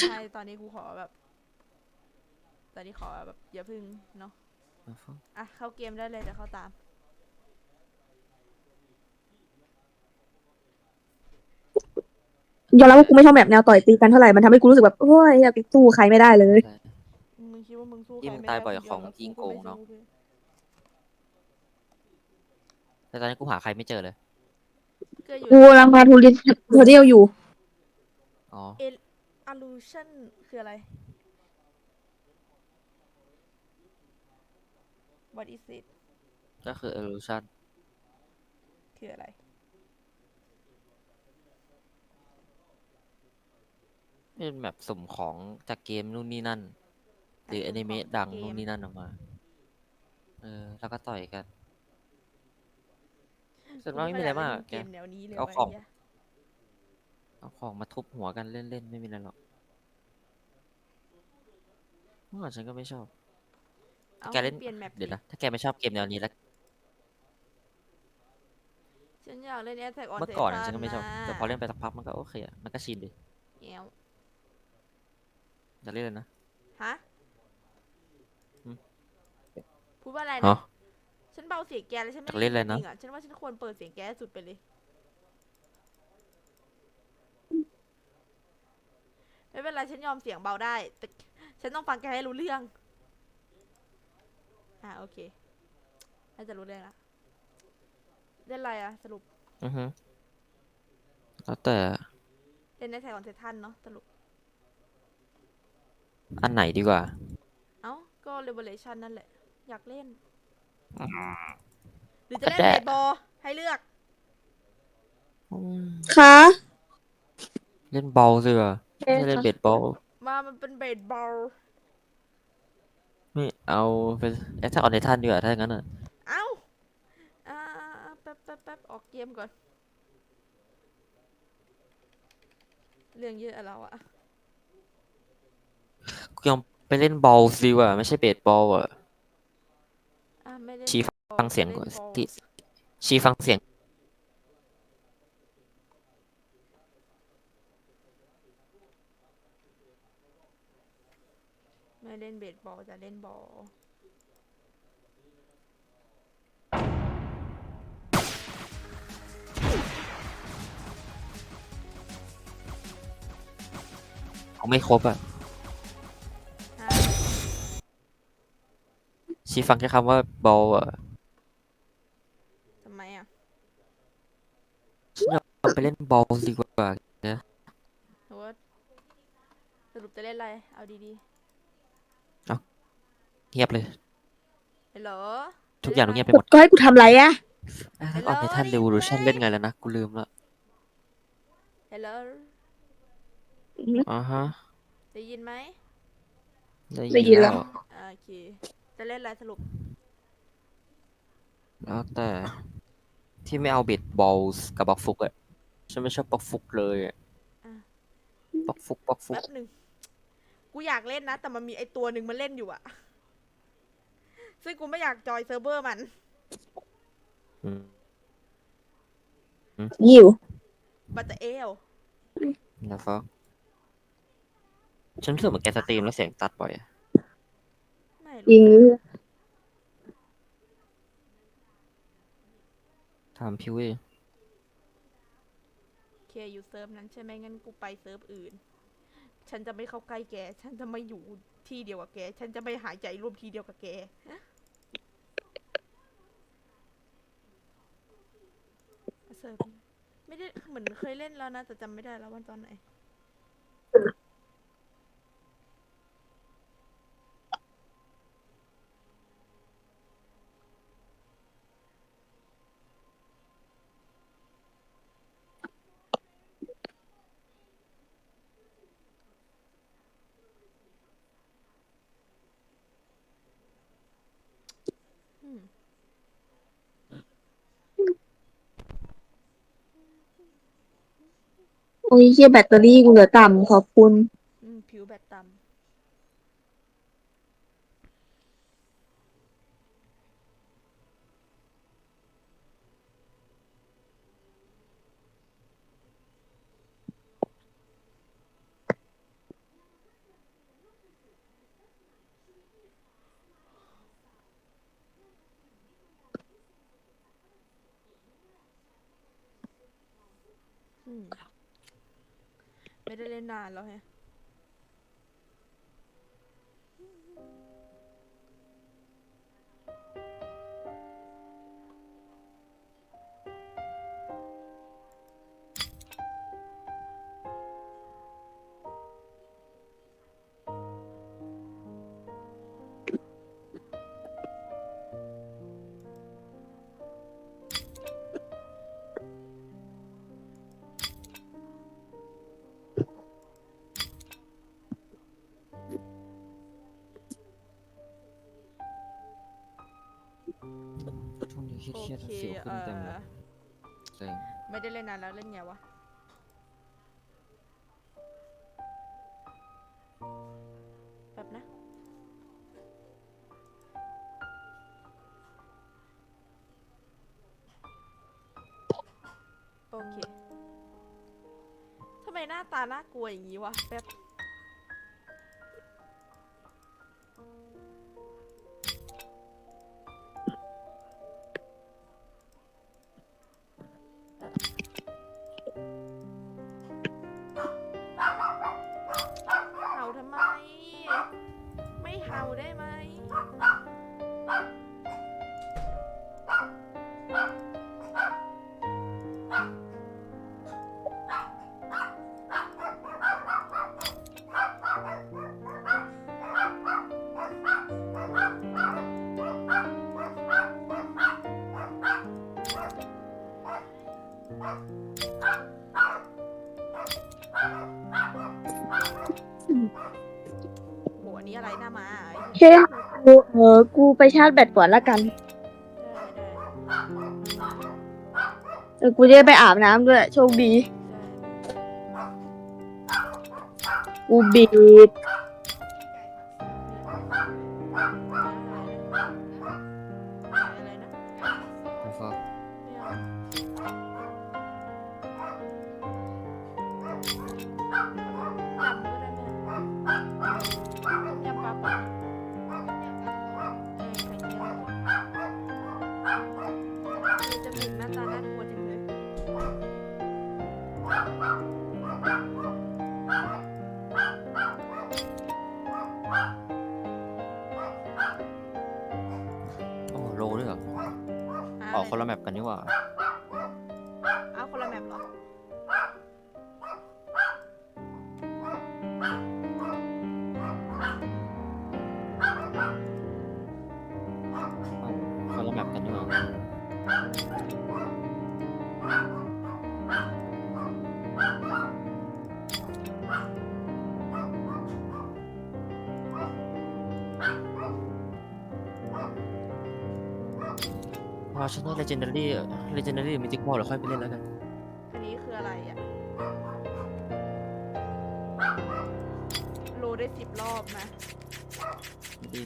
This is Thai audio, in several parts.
ใช่ตอนนี้กูขอแบบ ตอนนี้ขอแบบอย่าพึ่งเนาะอะเข้าเกมได้เลยเดี๋ยวเข้าตาม ยอมรับว่ากูไม่ชอบแบบแนวต่อยตีกันเท่าไหร่ มันทำให้กูรู้สึกแบบ โอ้ยอยากสู้ใครไม่ได้เลย มึงคิดว่ามึงสู้ที่ใครมึงไม่ตายได้บ่อยคนเดีวของหรยิงโกงเนอะสู้ด้วยแต่ตอนนี้กูหาใครไม่เจอเลยก็อยู่กูกำลังมาทูริสเทอร์เดียลอยู่ อ๋อ illusion คืออะไร what is it ก็คือ illusion คืออะไร เป็นแบบสุ่มของจากเกมนู่นนี่นั่น หรือสุ่อมนิเมะของดังเกมนู่นนี่นั่นออกมา เออ แล้วก็ต่อยกันส่วนมากไม่มีอะไรมากเกแกมแนวนี้เลยเอาวะของไหี้ย เอาของมาทุบหัวกันเล่นๆ ไม่มีอะไรหรอกเมื่อก่อนฉันก็ไม่ชอบเอาแกเล่น เปลี่ยนแมปเดี๋ยวดินะ ถ้าแกไม่ชอบเกมแนวนี้แล้ว ฉันอยากเล่น Attack on เมื่อก่อน Titan ฉันก็ไม่ชอบะแต่พอเล่นไปสักพักมันก็โอเคอะมันก็ชินดิแง้วอยากเล่นเลยนะ ฮะอืม พูดว่าอะไรฮะนะ ฉันเบาเสียงแกแล้วฉันไม่จะเล่นอะไรจนะริงๆอะฉันว่าฉันควรเปิดเสียงแกให้สุดไปเลย ไม่เป็นไรฉันยอมเสียงเบาได้ แต่ฉันต้องฟังแกให้รู้เรื่อง อ่าโอเคน่าจะรู้เรื่องละเล่นอะไรอะสรุปอือฮึแล้วแต่เล่นในแท็กของเซทันเนาะสรุป อันไหนดีกว่า เอ้า ก็ Revelation นั่นแหละ อยากเล่นอืมหรือจะเล่นก็ได้ เบสบอลให้เลือก อืมค่ะเล่นบอลสิว่ะ ไม่ใช่เล่นเบสบอลมามันเป็นเบสบอลไม่เอาเป็นแอตแทกออนไททันดีกว่าถ้าอย่างนั้นอะเอ้าอ่าแป๊บแป๊บแป๊บออกเกมก่อน เรื่องเยอะอะเราอะกูยอมไปเล่นบอลสิว่ะไม่ใช่เบสบอลอะอะไม่เล่นชี้บอลฟังเสียงล่นก่อนบอลที่ชีฟังเสียง เล่นเบสบอลจะเล่นบอลเขาไม่ครบอะฮะชีฟังแค่คำว่าบอลอะทำไมอะเราไปเล่นบอลดีกว่าหรือว่าสรุปจะเล่นอะไร เอาดี เงียบเลยๆฮัลโหลทุกอย่างดูเงียบไปกหมดดก็ให้กูทำไรอะแอตแทกออนไททัน Hello เรวิลูชันได้ยินไหมเล่นไงแล้วนะ กูลืมละฮัลโหลอ่าฮะได้ยินไหมได้ยินแล้วอ่าโอเค จะเล่นอะไรสรุป แล้วแต่ที่ไม่เอาเบสบอลกับบล็อกฟุกอะฉันไม่ชอบบล็อกฟุกเลยอะอะบล็อกฟุกบล็อกฟุก แป๊บหนึ่งกูอยากเล่นนะ แต่มันมีไอตัวหนึ่งมันเล่นอยู่อะ ซึ่งกูไม่อยากจอยเซิร์ฟเวอร์มัน อืมยิวบัตเตอร์เอล แล้วก็ฉันรู้สึกเหมือนแกสตรีมแล้วเสียงตัดบ่อยอะไม่ยิงรู้ถามพี่เว้ยเคอยู่เซิร์ฟนั้นใช่ไหมงั้นกูไปเซิร์ฟอื่น ฉันจะไม่เข้าใกล้แก ฉันจะไม่อยู่ที่เดียวกับแก ฉันจะไม่หายใจร่วมทีเดียวกับแก เซิร์ฟไม่ได้เหมือนเคยเล่นแล้วนะแต่จำไม่ได้แล้ววันตอนไหน โอ้ยเย่แบตเตอรี่กูเหลือต่ำขอบคุณผิวแบตต่ำอืม ไม่ได้เล่นนานแล้วแฮะ ช่วงนี้เคโอรียดเคๆสิวขึ้นเต็มเลเอ่ยอเซ็งไม่ได้เล่นนานแล้วเล่นไงวะแบบนะ โอเค ทำไมหน้าตาน่ากลัวอย่างนี้วะแบบ โหอันนี้อะไรหน้ามาไอ้โอเคกูเออกูไปชาร์จแบตก่อนละกันเออกูจะได้ไปอาบน้ำด้วย โชคดี กูบีบอะไร โอ้โลด้วยเหรออะออกคนละแมปกันนี่หว่า เอาคนละแมปเหรอเอาคนละแมปกันนี่หว่า พอฉันได้ legendary legendary มิจิคอลเดี๋ยวค่อยไปเล่นแล้วกัน อันนี้คืออะไรอะ โลได้สิบรอบนะไม่ได้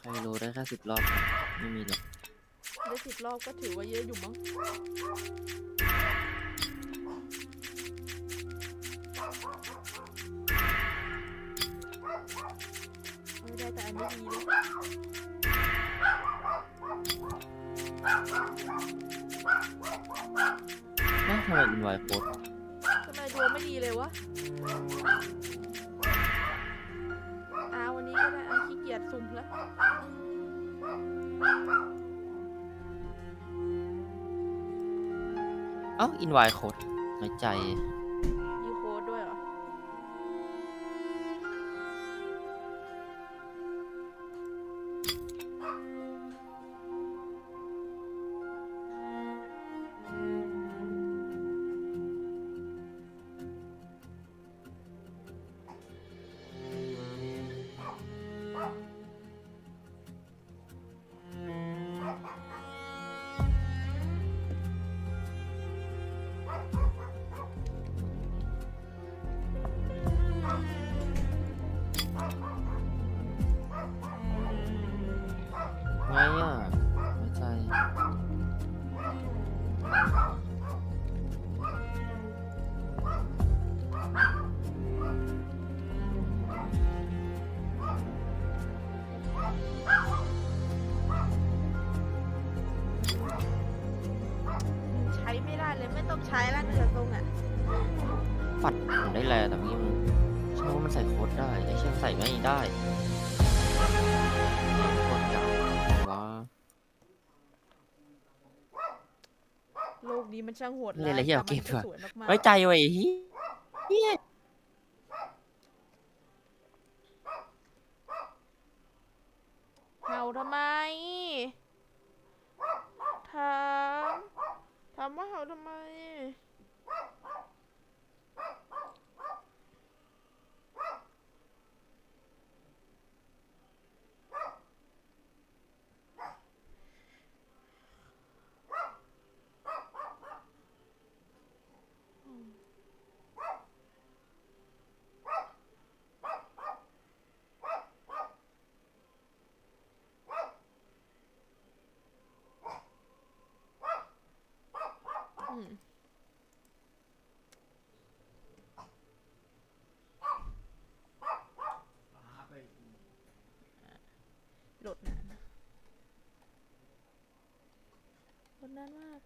ใครรู้ได้แค่สิบรอบครับไม่มีหรอก ได้สิบรอบก็ถือว่าเยอะอยู่มั้งไม่ได้แต่อันนี้ดีเลยนะทำไมอินไวโค้ดทำไมดวงไม่ดีเลยวะอาวันนี้ก็ได้อาขี้เกียจสุ่มแล้ว เอ้าอินไวโคดน้อยใจ ต้องใช้แล้วเนื้อทรงอะฝัดได้แลแต่เมื่อกี้มันใช่ว่ามันใส่โค้ดได้ไอ้เชี่ยใส่ไม่ได้โคตรเก่าว้าโลกนี้มันช่างโหดเล่นอะไรที่เอาเกมแต่ด้วยสวยมากๆไว้ใจไว้ไอ้เฮียเห่าทำไมถามถามว่าเห่าทำไม อืม โหลดนานโหลดนานมาก